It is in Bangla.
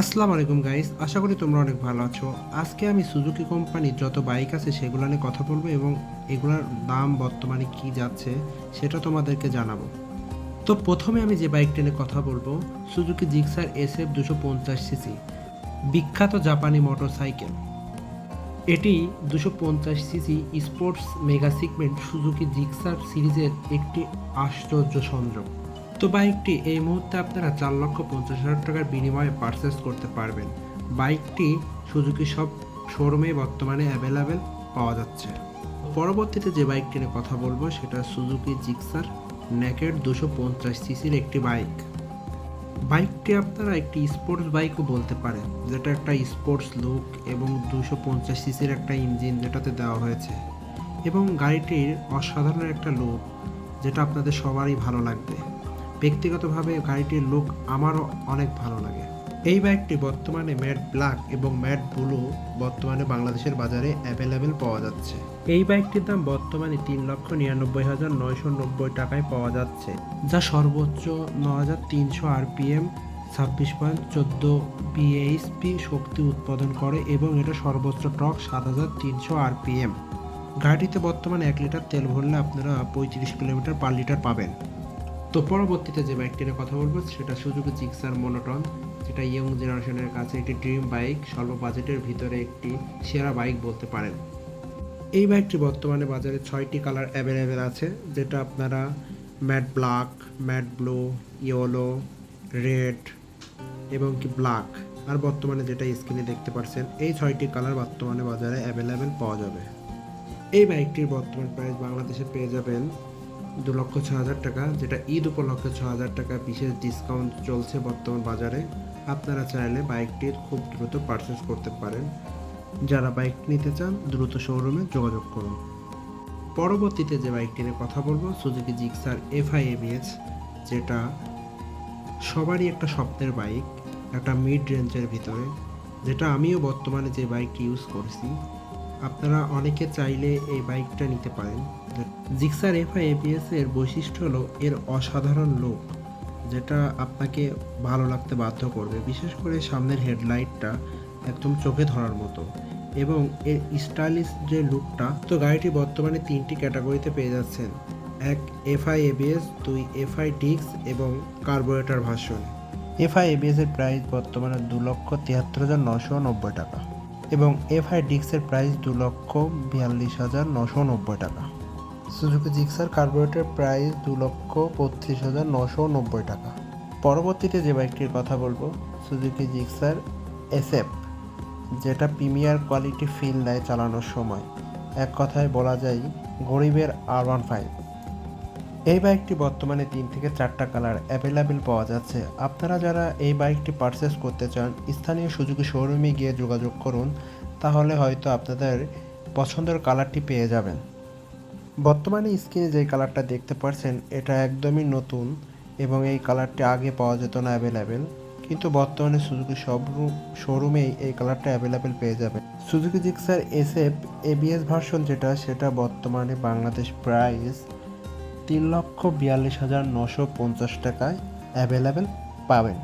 আসসালামু আলাইকুম গাইস আশা করি তোমরা অনেক ভালো আছো। আজকে আমি সুজুকি কোম্পানির যত বাইক আছে, সেগুলো নিয়ে কথা বলব এবং এগুলোর দাম বর্তমানে কি যাচ্ছে, সেটা তোমাদেরকে জানাব। তো প্রথমে আমি যে বাইকটা নিয়ে কথা বলব সুজুকি জিক্সার এস এফ দুশো পঞ্চাশ সিসি বিখ্যাত জাপানি মোটরসাইকেল এটি দুশো পঞ্চাশ CC sports mega segment Suzuki Gixxer সিরিজের একটি আশ্চর্য সংযোগ। তো বাইকটি এই মুহূর্তে আপনারা চার লক্ষ পঞ্চাশ হাজার টাকার বিনিময়ে পারচেস করতে পারবেন। বাইকটি সুজুকি সব শোরুমে বর্তমানে অ্যাভেলেবেল পাওয়া যাচ্ছে। পরবর্তীতে যে বাইকটি নিয়ে কথা বলব, সেটা সুজুকি জিক্সার নেকেড দুশো পঞ্চাশ সিসির একটি বাইক। বাইকটি আপনারা একটি স্পোর্টস বাইকও বলতে পারেন, যেটা একটা স্পোর্টস লুক এবং দুশো পঞ্চাশ সিসির একটা ইঞ্জিন যেটাতে দেওয়া হয়েছে। এবং গাড়িটির অসাধারণ একটা লুক যেটা আপনাদের সবারই ভালো লাগবে। ব্যক্তিগতভাবে গাড়িটির লুক আমারও অনেক ভালো লাগে। এই বাইকটি বর্তমানে ম্যাট ব্ল্যাক এবং ম্যাট ব্লু বর্তমানে বাংলাদেশের বাজারে অ্যাভেলেবেল পাওয়া যাচ্ছে। এই বাইকটির দাম বর্তমানে তিন লক্ষ নিরানব্বই হাজার নয়শো নব্বই টাকায় পাওয়া যাচ্ছে, যা সর্বোচ্চ ন হাজার তিনশো আরপিএম, ছাব্বিশ পয়েন্ট চোদ্দ বিএইচপি শক্তি উৎপাদন করে এবং এটা সর্বোচ্চ টক সাত হাজার তিনশো আরপিএম। গাড়িতে বর্তমানে এক লিটার তেল ভরলে আপনারা পঁয়ত্রিশ কিলোমিটার পার লিটার পাবেন। তো পরবর্তীতে যে বাইকটি নিয়ে কথা বলব, সেটা সুজুকি জিক্সার মনোটন যেটা ইয়ং জেনারেশনের কাছে একটি ড্রিম বাইক স্বল্প বাজেটের ভিতরে একটি সেরা বাইক বলতে পারেন। এই বাইকটি বর্তমানে বাজারে ছয়টি কালার অ্যাভেলেবেল আছে, যেটা আপনারা matte black matte blue yellow red এবং কি ব্ল্যাক আর বর্তমানে যেটা স্ক্রিনে দেখতে পাচ্ছেন এই ছয়টি কালার বর্তমানে বাজারে অ্যাভেলেবেল পাওয়া যাবে। এই বাইকটির বর্তমান প্রাইস বাংলাদেশে পেয়ে যাবেন দু লক্ষ ছ হাজার টাকা, যেটা ঈদ উপলক্ষে ছ হাজার টাকা বিশেষ ডিসকাউন্ট চলছে বর্তমান বাজারে। আপনারা চাইলে বাইকটির খুব দ্রুত পারচেস করতে পারেন। যারা বাইক নিতে চান, দ্রুত শোরুমে যোগাযোগ করুন। পরবর্তীতে যে বাইকটি নিয়ে কথা বলব সুজুকি জিক্সার এফআই এবিএস যেটা সবারই একটা স্বপ্নের বাইক একটা মিড রেঞ্জের ভিতরে, যেটা আমিও বর্তমানে যে বাইকটি ইউজ করছি। আপনারা অনেকে চাইলে এই বাইকটা নিতে পারেন। জিক্সার এফআই এবিএস এর বৈশিষ্ট্য হলো এর অসাধারণ লুক যেটা আপনাকে ভালো লাগতে বাধ্য করবে, বিশেষ করে সামনের হেডলাইটটা একদম চোখে ধরার মতো। এবং এর স্টাইলিশ যে লুকটা তো গাড়িটি বর্তমানে তিনটি ক্যাটাগরিতে পেয়ে যাচ্ছেন। এক এফআই এবিএস দুই এফআই ডিক্স এবং কার্বোরেটর ভার্সন। এফআই এবিএস এর প্রাইস বর্তমানে দু লক্ষ তিয়াত্তর হাজার নশো নব্বই টাকা। এবং এফআই ডিক্সের প্রাইস দু লক্ষ বিয়াল্লিশ হাজার নশো নব্বই টাকা। সুজুকি জিক্সার কার্বোরেটর প্রাইস দু লক্ষ বত্রিশ হাজার নশো নব্বই টাকা। পরবর্তীতে যে বাইকটির কথা বলব, সুজুকি জিক্সার এসএফ, যেটা প্রিমিয়ার কোয়ালিটি ফিল দেয় চালানোর সময়। এক কথায় বলা যায়, গরিবের আর ওয়ান ফাইভ। এই বাইকটি বর্তমানে তিন থেকে চারটা কালার অ্যাভেলেবেল পাওয়া যাচ্ছে। আপনারা যারা এই বাইকটি পারচেস করতে চান, স্থানীয় সুযোগী শোরুমে গিয়ে যোগাযোগ করুন, তাহলে হয়তো আপনাদের পছন্দের কালারটি পেয়ে যাবেন। বর্তমানে স্ক্রিনে যে কালারটা দেখতে পাচ্ছেন, এটা একদমই নতুন এবং এই কালারটি আগে পাওয়া যেত না অ্যাভেলেবেল কিন্তু বর্তমানে সুজুকি সব শোরুমেই এই কালারটা অ্যাভেলেবেল পেয়ে যাবে Suzuki Gixxer SF ABS version যেটা, সেটা বর্তমানে বাংলাদেশ প্রাইস তিন লক্ষ বিয়াল্লিশ হাজার নশো পঞ্চাশ টাকায় অ্যাভেলেবেল পাবেন।